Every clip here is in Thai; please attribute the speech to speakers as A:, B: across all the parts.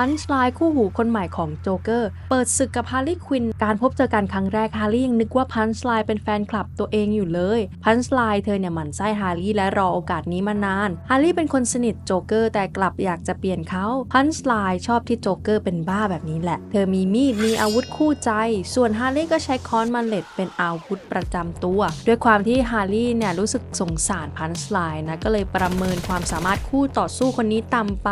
A: พันช์ไลน์คู่หูคนใหม่ของโจเกอร์ เปิดศึกกับฮาร์ลีควินการพบเจอกันครั้งแรกฮาร์ลีย์ยังนึกว่าพันช์ไลน์เป็นแฟนคลับตัวเองอยู่เลยพันช์ไลน์เธอเนี่ยหมั่นไส้ฮาร์ลีและรอโอกาสนี้มานานฮาร์ลีเป็นคนสนิทโจเกอร์แต่กลับอยากจะเปลี่ยนเขาพันช์ไลน์ชอบที่โจเกอร์เป็นบ้าแบบนี้แหละ เธอมีมีดมีอาวุธคู่ใจ ส่วนฮาร์ลีก็ใช้ค้อนมาเล็ดเป็นอาวุธประจำตัว ด้วยความที่ฮาร์ลีเนี่ยรู้สึกสงสารพันช์ไลน์นะก็เลยประเมินความสามารถคู่ต่อสู้คนนี้ต่ำไป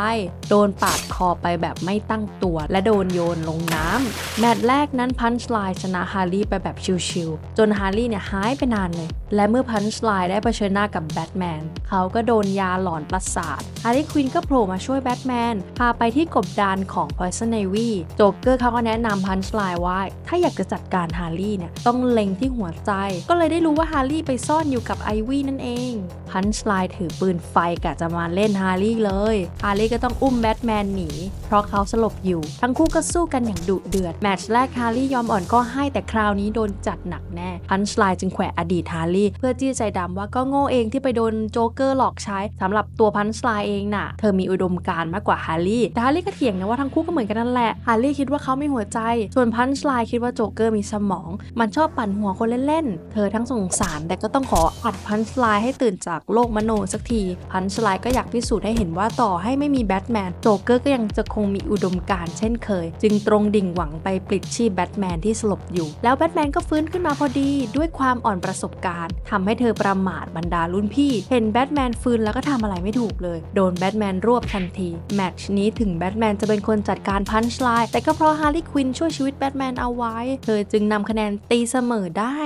A: โดนปาดคอไปแบบไม่ตั้งตัว และโดนโยนลงน้ำแมตช์แรกนั้นพันช์ไลน์ชนะฮาร์ลีย์ไปแบบชิลๆจนฮาร์ลีย์เนี่ยหายไปนานเลย และเมื่อพันช์ไลน์ได้เผชิญหน้ากับแบทแมนเขาก็โดนยาหลอนประสาทฮาร์ลีย์ควินก็โผล่มาช่วยแบทแมนพาไปที่กบดานของ Poison Ivy โจ๊กเกอร์เขาก็แนะนำพันช์ไลน์ว่า ถ้าอยากจะจัดการฮาร์ลีย์เนี่ยต้องเล็งที่หัวใจ ก็เลยได้รู้ว่าฮาร์ลีย์ไปซ่อนอยู่กับไอวี่นั่นเองพันช์ไลน์ถือปืนไฟกะจะมาเล่นฮาร์ลีย์เลยฮาร์ลีย์ก็ต้องอุ้มแบทแมนหนีเพราะเขาสลบอยู่ ทั้งคู่ก็สู้กันอย่างดุเดือด แมตช์แรกฮาร์ลีย์ยอมอ่อนก็ให้แต่คราวนี้โดนจัดหนักแน่พันช์ไลน์จึงแขวะอดีตฮาร์ลีย์เพื่อจี้ใจดำว่าก็โง่เองที่ไปโดนโจ๊กเกอร์หลอกใช้สำหรับตัวพันช์ไลน์เองน่ะ เธอมีอุดมการณ์มากกว่าฮาร์ลีย์แต่ฮาร์ลีย์ก็เถียงนะว่าทั้งคู่ก็เหมือนกันนั่นแหละฮาร์ลีย์คิดว่าเขาไมีหัวใจ ส่วนพันช์ไลน์คิดว่าโจ๊กเกอร์มีสมอง มันชอบปั่นหัวคนเล่นๆเธอทั้งสงสารแต่ก็ต้องขออัดพันช์ไลน์ให้ตื่นจากโลกมโนสักทีพันช์ไลน์ก็อยากพิสูจน์ให้เห็นว่าต่อให้ไม่มีแบทแมนโจ๊กเกอร์ก็ยังจะคงมีอุดมการเช่นเคย จึงตรงดิ่งหวังไปปลิดชีพแบทแมนที่สลบอยู่ แล้วแบทแมนก็ฟื้นขึ้นมาพอดีด้วยความอ่อนประสบการณ์ทำให้เธอประมาทบรรดารุ่นพี่ เห็นแบทแมนฟื้นแล้วก็ทำอะไรไม่ถูกเลย โดนแบทแมนรวบทันทีแมตช์นี้ถึงแบทแมนจะเป็นคนจัดการพันช์ไลน์แต่ก็เพราะฮาร์ลีควินช่วยชีวิตแบทแมนเอาไว้ เธอจึงนำคะแนนตีเสมอได้